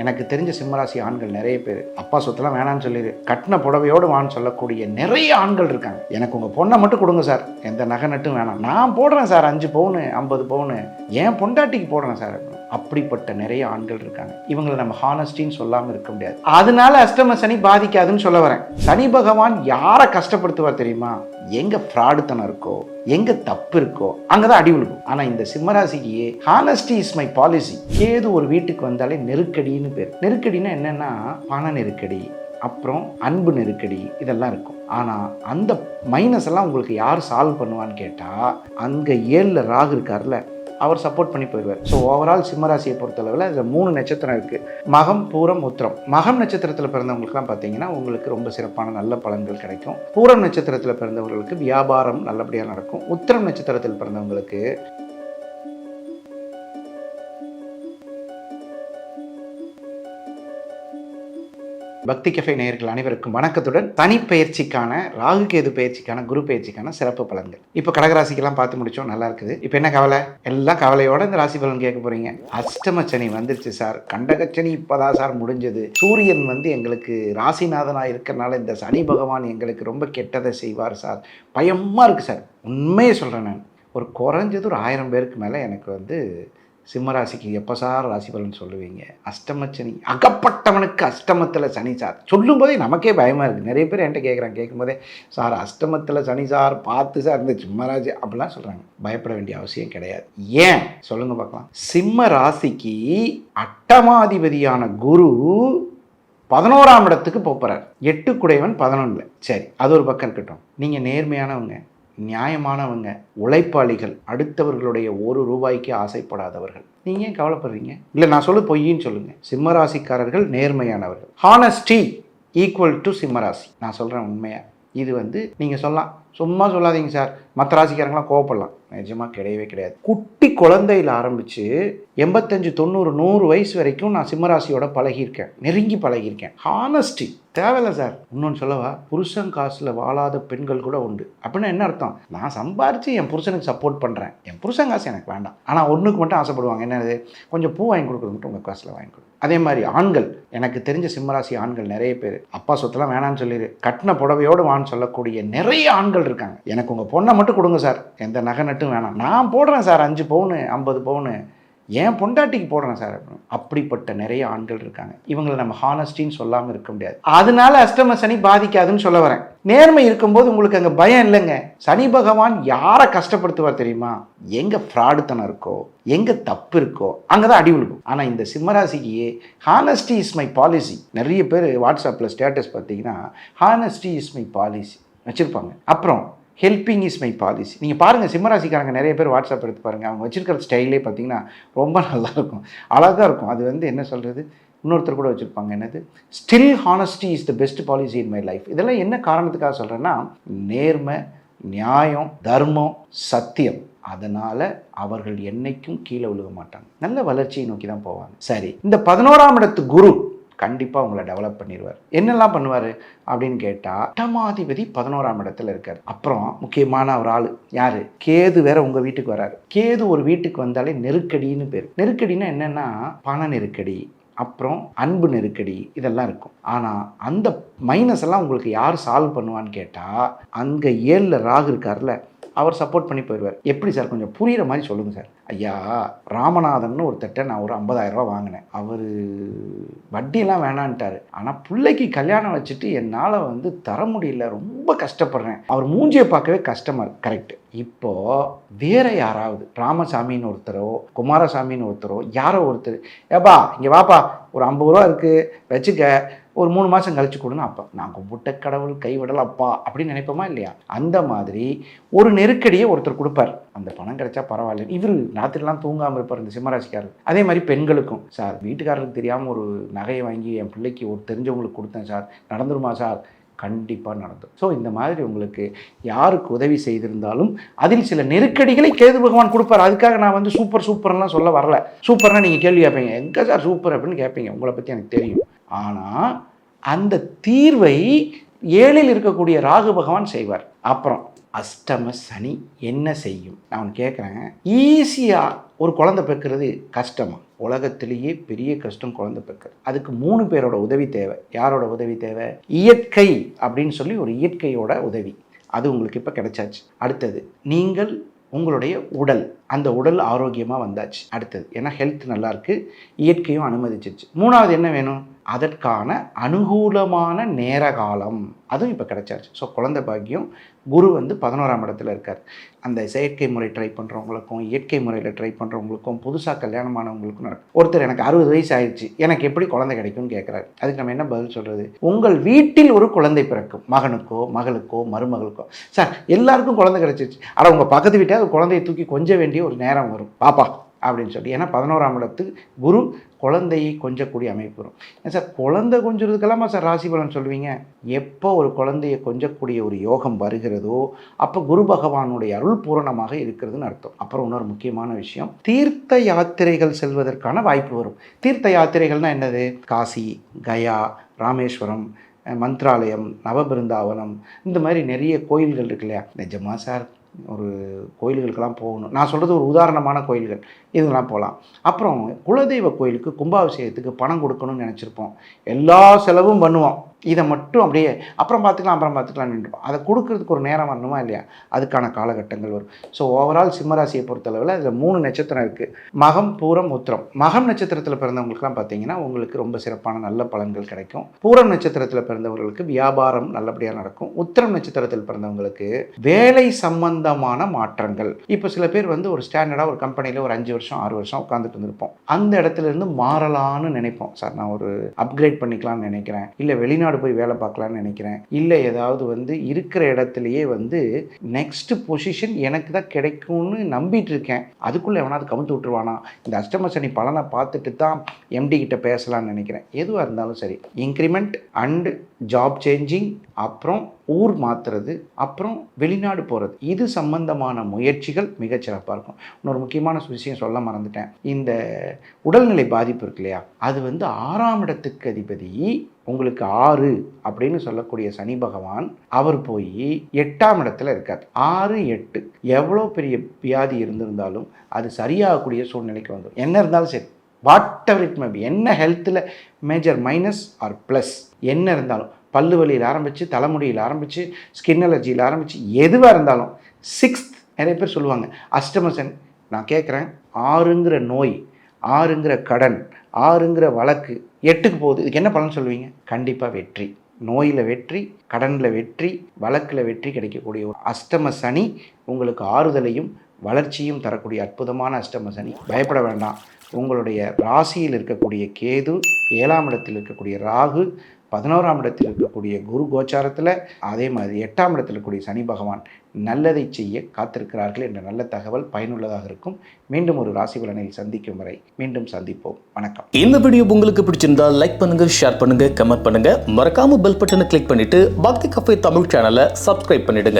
எனக்கு தெரிஞ்ச சிம்மராசி ஆண்கள் நிறைய பேர். அப்பா சொத்தெல்லாம் வேணான்னு சொல்லிடு கட்டின புடவையோடு வான்னு சொல்லக்கூடிய நிறைய ஆண்கள் இருக்காங்க. எனக்கு உங்கள் பொண்ணை மட்டும் கொடுங்க சார். எந்த நகை நட்டும் வேணாம். நான் போடுறேன் சார். அஞ்சு பவுனு ஐம்பது பவுனு. ஏன் பொண்டாட்டிக்கு போடுறேன் சார். அப்படிப்பட்ட நிறைய ஆண்கள் இருக்காங்க. இவங்களை நம்ம ஹானஸ்டின்னு சொல்லாமல் இருக்க முடியாது. அதனால அஷ்டம சனி பாதிக்காதுன்னு சொல்ல வரேன். சனி பகவான் யாரை கஷ்டப்படுத்துவார் தெரியுமா? எங்க ஃப்ராடுத்தனம் இருக்கோ எங்க தப்பு இருக்கோ அங்கதான் அடி விழுகும். ஆனா இந்த சிம்மராசிக்கு ஹானஸ்டி இஸ் மை பாலிசி ஏது ஒரு வீட்டுக்கு வந்தாலே நெருக்கடின்னு பேர். நெருக்கடினா என்னன்னா பண நெருக்கடி அப்புறம் அன்பு நெருக்கடி இதெல்லாம் இருக்கும். ஆனால் அந்த மைனஸ் எல்லாம் உங்களுக்கு யார் சால்வ் பண்ணுவான்னு கேட்டால் அங்கே ஏழில் ராகு இருக்கார்ல அவர் சப்போர்ட் பண்ணி போயிடுவார். ஸோ ஓவரால் சிம்மராசியை பொறுத்தளவில் அதில் மூணு நட்சத்திரம் இருக்குது மகம் பூரம் உத்திரம். மகம் நட்சத்திரத்தில் பிறந்தவங்களுக்குலாம் பார்த்தீங்கன்னா உங்களுக்கு ரொம்ப சிறப்பான நல்ல பலன்கள் கிடைக்கும். பூரம் நட்சத்திரத்தில் பிறந்தவர்களுக்கு வியாபாரம் நல்லபடியாக நடக்கும். உத்திரம் நட்சத்திரத்தில் பிறந்தவங்களுக்கு பக்தி கஃபே நேயர்கள் அனைவருக்கும் வணக்கத்துடன் தனிப்பயிற்சிக்கான ராகு கேது பயிற்சிக்கான குரு பயிற்சிக்கான சிறப்பு பலன்கள். இப்போ கடகராசிக்கெல்லாம் பார்த்து முடிச்சோம் நல்லா இருக்குது. இப்போ என்ன கவலை? எல்லாம் கவலையோட இந்த ராசி பலன் கேட்க போறீங்க. அஷ்டம சனி வந்துருச்சு சார். கண்டகச்சனி இப்போதான் சார் முடிஞ்சது. சூரியன் வந்து எங்களுக்கு ராசிநாதனாக இருக்கிறனால இந்த சனி பகவான் எங்களுக்கு ரொம்ப கெட்டதை செய்வார் சார். பயமாக இருக்குது சார். உண்மையை சொல்கிறேன் நான். ஒரு குறைஞ்சது ஒரு ஆயிரம் பேருக்கு மேலே எனக்கு வந்து சிம்மராசிக்கு எப்போ சார் ராசி பலன் சொல்லுவீங்க? அஷ்டமச்சனி. அகப்பட்டவனுக்கு அஷ்டமத்தில் சனி சார். சொல்லும்போதே நமக்கே பயமாக இருக்குது நிறைய பேர் என்கிட்ட கேட்குறாங்க கேட்கும்போதே சார் அஷ்டமத்தில் சனி சார் பார்த்து சார் இந்த சிம்மராசி அப்படிலாம் சொல்கிறாங்க பயப்பட வேண்டிய அவசியம் கிடையாது. ஏன்? சொல்லுங்கள் பார்க்கலாம். சிம்ம ராசிக்கு அட்டமாதிபதியான குரு பதினோராம் இடத்துக்கு போகிறார் எட்டு குடைவன் பதினொன்றில் சரி அது ஒரு பக்கம் இருக்கட்டும். நீங்கள் நேர்மையானவங்க. நியாயமானவங்க உழைப்பாளிகள் அடுத்தவர்களுடைய ஒரு ரூபாய்க்கு ஆசைப்படாதவர்கள். நீங்கள் ஏன் கவலைப்படுறீங்க? இல்லை நான் சொல்ல பொய்யின்னு சொல்லுங்கள் சிம்மராசிக்காரர்கள் நேர்மையானவர்கள். ஹானஸ்டி ஈக்குவல் டு சிம்மராசி. நான் சொல்கிறேன் உண்மையாக இது வந்து நீங்கள் சொல்லலாம். சும்மா சொல்லாதீங்க சார். மற்ற ராசிக்காரங்களாம் கோவப்படலாம். நிஜமாக கிடையவே கிடையாது. குட்டி குழந்தையில் ஆரம்பித்து எண்பத்தஞ்சு தொண்ணூறு நூறு வயசு வரைக்கும் நான் சிம்மராசியோட பழகியிருக்கேன். நெருங்கி பழகியிருக்கேன். ஹானஸ்டி தேவையில்ல சார். இன்னொன்று சொல்லவா? புருஷன் காசில் வாழாத பெண்கள் கூட உண்டு. அப்படின்னா என்ன அர்த்தம்? நான் சம்பாரித்து என் புருஷனுக்கு சப்போர்ட் பண்ணுறேன் என் புருஷன் காசு எனக்கு வேண்டாம். ஆனால் ஒன்றுக்கு மட்டும் ஆசைப்படுவாங்க. என்னது? கொஞ்சம் பூ வாங்கி கொடுக்குறது மட்டும் உங்கள் காசில் வாங்கி கொடு அதே மாதிரி ஆண்கள். எனக்கு தெரிஞ்ச சிம்மராசி ஆண்கள் நிறைய பேர். அப்பா சொத்தெல்லாம் வேணான்னு சொல்லிடு கட்டின புடவையோடு வான்னு சொல்லக்கூடிய நிறைய ஆண்கள் இருக்காங்க. எனக்கு உங்கள் பொண்ணை மட்டும் கொடுங்க சார். எந்த நகை மட்டும் வேணாம். நான் போடுறேன் சார் அஞ்சு பவுனு ஐம்பது பவுனு. ஏன் பொண்டாட்டிக்கு போடுறேன் சார் அப்படின்னு. அப்படிப்பட்ட நிறைய ஆண்கள் இருக்காங்க. இவங்களை நம்ம ஹானஸ்டின்னு சொல்லாமல் இருக்க முடியாது. அதனால அஷ்டம சனி பாதிக்காதுன்னு சொல்ல வரேன். நேர்மை இருக்கும்போது உங்களுக்கு அங்கே பயம் இல்லைங்க. சனி பகவான் யாரை கஷ்டப்படுத்துவார் தெரியுமா? எங்கே ஃப்ராடுத்தனம் இருக்கோ எங்கே தப்பு இருக்கோ அங்கே தான் அடி விழுகும். ஆனால் இந்த சிம்மராசிக்கு ஹானஸ்டி இஸ் மை பாலிசி. நிறைய பேர் வாட்ஸ்அப்பில் ஸ்டேட்டஸ் பார்த்தீங்கன்னா ஹானஸ்டி இஸ் மை பாலிசி. வச்சுருப்பாங்க. அப்புறம் ஹெல்பிங் இஸ் மை பாலிசி நீங்கள் பாருங்கள் சிம்மராசிக்காரங்க நிறைய பேர் வாட்ஸ்அப் எடுத்து பாருங்கள் அவங்க வச்சுருக்கிற ஸ்டைலே பார்த்தீங்கன்னா ரொம்ப நல்லா இருக்கும் அழகாக இருக்கும். அது வந்து என்ன சொல்கிறது இன்னொருத்தர் கூட வச்சுருப்பாங்க. என்னது? Still honesty is the best policy in my life இதெல்லாம் என்ன காரணத்துக்காக சொல்கிறேன்னா நேர்மை நியாயம் தர்மம் சத்தியம். அதனால் அவர்கள் என்னைக்கும் கீழே விழுக மாட்டாங்க. நல்ல வளர்ச்சியை நோக்கி தான் போவாங்க. சரி இந்த பதினோராம் இடத்து குரு. கண்டிப்பாக உங்களை டெவலப் பண்ணிடுவார் என்னெல்லாம் பண்ணுவார் அப்படின்னு கேட்டால் அட்டமாதிபதி பதினோராம் இடத்துல இருக்கார். அப்புறம் முக்கியமான ஒரு ஆள் யார்? கேது வேற உங்கள் வீட்டுக்கு வராரு. கேது ஒரு வீட்டுக்கு வந்தாலே நெருக்கடின்னு பேர். நெருக்கடின்னா என்னென்னா பண நெருக்கடி அப்புறம் அன்பு நெருக்கடி இதெல்லாம் இருக்கும். ஆனால் அந்த மைனஸ் எல்லாம் உங்களுக்கு யார் சால்வ் பண்ணுவான்னு கேட்டால் அங்கே ஏழில் ராகு இருக்கார்ல அவர் சப்போர்ட் பண்ணி போயிடுவார். எப்படி சார்? கொஞ்சம் புரிகிற மாதிரி சொல்லுங்கள் சார். ஐயா ராமநாதன் ஒருத்தட்ட நான் ஒரு ஐம்பதாயிரரூபா வாங்கினேன். அவர் வட்டியெல்லாம் வேணான்ட்டார். ஆனால் பிள்ளைக்கு கல்யாணம் வச்சுட்டு என்னால் வந்து தர முடியல. ரொம்ப கஷ்டப்படுறேன். அவர் மூஞ்சியை பார்க்கவே கஷ்டமாக இருக்கு. கரெக்ட் இப்போ வேற யாராவது ராமசாமின்னு ஒருத்தரோ குமாரசாமின்னு ஒருத்தரோ யாரோ ஒருத்தர் ஏப்பா இங்கே வாப்பா ஒரு ஐம்பது ரூபா இருக்குது வச்சுக்க. ஒரு மூணு மாதம் கழிச்சு கொடுன்னு அப்போ நான் கும்பிட்ட கடவுள் கைவிடல அப்பா அப்படின்னு நினைப்போமா இல்லையா? அந்த மாதிரி ஒரு நெருக்கடியை ஒருத்தர் கொடுப்பார். அந்த பணம் கிடைச்சா பரவாயில்ல. இவர் ராத்திரிலாம் தூங்காமல் இருப்பார் இந்த சிம்மராசிக்காரர். அதே மாதிரி பெண்களுக்கும். சார் வீட்டுக்காரருக்கு தெரியாமல் ஒரு நகையை வாங்கி என் பிள்ளைக்கு ஒரு தெரிஞ்சவங்களுக்கு கொடுத்தேன் சார். நடந்துருமா சார்? கண்டிப்பாக நடந்தும் ஸோ இந்த மாதிரி உங்களுக்கு யாருக்கு உதவி செய்திருந்தாலும் அதில் சில நெருக்கடிகளை கேது பகவான் கொடுப்பார். அதுக்காக நான் வந்து சூப்பர் சூப்பர்லாம் சொல்ல வரல. சூப்பர்னா நீங்கள் கேள்வி கேட்பீங்க எங்கே சார் சூப்பர்? அப்படின்னு கேட்பீங்க. உங்களை பற்றி எனக்கு தெரியும். ஆனால் அந்த தீர்வை ஏழில் இருக்கக்கூடிய ராகு பகவான் செய்வார். அப்புறம் அஷ்டம சனி என்ன செய்யும்? நான் கேட்குறேன் ஈஸியாக ஒரு குழந்தை பெக்கிறது கஷ்டமா? உலகத்திலேயே பெரிய கஷ்டம் குழந்தை பெக்கிறது. அதுக்கு மூணு பேரோட உதவி தேவை. யாரோட உதவி தேவை? இயற்கை அப்படின்னு சொல்லி ஒரு இயற்கையோட உதவி. அது உங்களுக்கு இப்போ கிடைச்சாச்சு. அடுத்தது நீங்கள் உங்களுடைய உடல். அந்த உடல் ஆரோக்கியமாக வந்தாச்சு. அடுத்தது ஏன்னா ஹெல்த் நல்லாயிருக்கு இயற்கையும் அனுமதிச்சிருச்சு. மூணாவது என்ன வேணும்? அதற்கான அனுகூலமான நேர காலம். அதுவும் இப்போ கிடச்சாச்சு. ஸோ குழந்தை பாக்கியம் குரு வந்து பதினோராம் இடத்துல இருக்கார். அந்த செயற்கை முறை ட்ரை பண்ணுறவங்களுக்கும் இயற்கை முறையில் ட்ரை பண்ணுறவங்களுக்கும் புதுசாக கல்யாணமானவங்களுக்கும் நடக்கும். ஒருத்தர் எனக்கு அறுபது வயசு ஆயிடுச்சு. எனக்கு எப்படி குழந்தை கிடைக்கும்னு கேட்குறாரு அதுக்கு நம்ம என்ன பதில் சொல்கிறது உங்கள் வீட்டில் ஒரு குழந்தை பிறக்கும். மகனுக்கோ மகளுக்கோ மருமகளுக்கோ. சார் எல்லாருக்கும் குழந்தை கிடச்சிருச்சு. ஆனால் உங்கள் பக்கத்து வீட்டை அது குழந்தையை தூக்கி கொஞ்ச வேண்டிய ஒரு நேரம் வரும். பாப்பா. அப்படின்னு சொல்லி. ஏன்னா பதினோராம் இடத்துக்கு குரு குழந்தையை கொஞ்சக்கூடிய அமைப்பு வரும். ஏன் சார் குழந்தை கொஞ்சறதுக்கெல்லாமா சார் ராசி பலன் சொல்லுவீங்க? எப்போ ஒரு குழந்தையை கொஞ்சக்கூடிய ஒரு யோகம் வருகிறதோ அப்போ குரு பகவானுடைய அருள் பூரணமாக இருக்கிறதுன்னு அர்த்தம். அப்புறம் இன்னொரு முக்கியமான விஷயம் தீர்த்த யாத்திரைகள் செல்வதற்கான வாய்ப்பு வரும். தீர்த்த யாத்திரைகள்னா என்னது? காசி கயா ராமேஸ்வரம் மந்த்ராலயம் நவபிருந்தாவனம் இந்த மாதிரி நிறைய கோயில்கள் இருக்கு இல்லையா? நிஜமா சார் ஒரு கோயில்களுக்கெல்லாம் போகணும். நான் சொல்கிறது ஒரு உதாரணமான கோயில்கள். இதெல்லாம் போகலாம். அப்புறம் குலதெய்வ கோயிலுக்கு கும்பாபிஷேகத்துக்கு பணம் கொடுக்கணும்னு நினச்சிருப்போம். எல்லா செலவும் பண்ணுவோம். இதை மட்டும் அப்படியே அப்புறம் பார்த்துக்கலாம் அப்புறம் பார்த்துக்கலாம் நின்றுப்போம் அதை கொடுக்கறதுக்கு ஒரு நேரம் வரணுமா இல்லையா? அதுக்கான காலகட்டங்கள் வரும். ஸோ ஓவரால் சிம்மராசியை பொறுத்தளவில் அதில் மூணு நட்சத்திரம் இருக்குது மகம் பூரம் உத்திரம். மகம் நட்சத்திரத்தில் பிறந்தவங்களுக்குலாம் பார்த்தீங்கன்னா உங்களுக்கு ரொம்ப சிறப்பான நல்ல பலன்கள் கிடைக்கும். பூரம் நட்சத்திரத்தில் பிறந்தவர்களுக்கு வியாபாரம் நல்லபடியாக நடக்கும். உத்திரம் நட்சத்திரத்தில் பிறந்தவங்களுக்கு வேலை சம்பந்தமான மாற்றங்கள். இப்போ சில பேர் வந்து ஒரு ஸ்டாண்டர்டாக ஒரு கம்பெனியில் ஒரு அஞ்சு வருஷம் ஆறு வருஷம் உட்காந்துட்டு இருந்திருப்போம். அந்த இடத்துல இருந்து மாறலான்னு நினைப்போம். சார் நான் ஒரு அப்கிரேட் பண்ணிக்கலாம்னு நினைக்கிறேன். இல்லை வெளிநாடு போய் வேலை பார்க்கலான்னு நினைக்கிறேன். இல்லை ஏதாவது வந்து இருக்கிற இடத்துலையே வந்து நெக்ஸ்ட் பொசிஷன் எனக்கு தான் கிடைக்கும்னு நம்பிட்டு இருக்கேன். அதுக்குள்ளே எவனாவது கவுத்து விட்டுருவானா? இந்த அஷ்டம சனி பலனை பார்த்துட்டு தான் எம்டி கிட்ட பேசலாம்னு நினைக்கிறேன். எதுவாக இருந்தாலும் சரி. இன்க்ரிமெண்ட் அண்டு ஜாப் சேஞ்சிங் அப்புறம் ஊர் மாற்றுறது அப்புறம் வெளிநாடு போகிறது இது சம்பந்தமான முயற்சிகள் மிகச்சிறப்பாக இருக்கும். இன்னொரு முக்கியமான விஷயம் சொல்ல மறந்துட்டேன். இந்த உடல்நிலை பாதிப்பு இருக்கு இல்லையா? அது வந்து ஆறாம் இடத்துக்கு அதிபதி உங்களுக்கு ஆறு அப்படின்னு சொல்லக்கூடிய சனி பகவான் அவர் போய் எட்டாம் இடத்துல இருக்கார். ஆறு எட்டு. எவ்வளோ பெரிய வியாதி இருந்திருந்தாலும் அது சரியாகக்கூடிய சூழ்நிலைக்கு வந்துடும் என்ன இருந்தாலும் சரி வாட் எவர் இட் மேபி என்ன ஹெல்த்தில் மேஜர் மைனஸ் ஆர் ப்ளஸ் என்ன இருந்தாலும் பல்லு வலியில் ஆரம்பித்து தலைமுடியில் ஆரம்பித்து ஸ்கின் அலர்ஜியில் ஆரம்பித்து எதுவாக இருந்தாலும் சிக்ஸ்த் நிறைய பேர் சொல்லுவாங்க அஷ்டமசன் நான் கேட்குறேன் ஆறுங்கிற நோய் ஆறுங்கிற கடன் ஆறுங்கிற வழக்கு எட்டுக்கு போகுது. இதுக்கு என்ன பலன் சொல்லுவீங்க? கண்டிப்பாக வெற்றி. நோயில் வெற்றி கடனில் வெற்றி வழக்கில் வெற்றி கிடைக்கக்கூடிய ஒரு அஷ்டம சனி உங்களுக்கு ஆறுதலையும் வளர்ச்சியும் தரக்கூடிய அற்புதமான அஷ்டம சனி. பயப்பட வேண்டாம். உங்களுடைய ராசியில் இருக்கக்கூடிய கேது ஏழாம் இடத்தில் இருக்கக்கூடிய ராகு பதினோராம் இடத்தில் இருக்கக்கூடிய குரு கோச்சாரத்தில் அதே மாதிரி எட்டாம் இடத்தில் இருக்கக்கூடிய சனி பகவான் நல்லதை செய்ய காத்திருக்கிறார்கள் என்ற நல்ல தகவல் பயனுள்ளதாக இருக்கும். மீண்டும் ஒரு ராசி பலனில் சந்திக்கும் வரை மீண்டும் சந்திப்போம். வணக்கம். இந்த வீடியோ உங்களுக்கு பிடிச்சிருந்தா லைக் பண்ணுங்க ஷேர் பண்ணுங்க கமெண்ட் பண்ணுங்க. மறக்காம பெல் பட்டனை கிளிக் பண்ணிட்டு பக்தி கஃபே தமிழ் சேனலை சப்ஸ்கிரைப் பண்ணிடுங்க.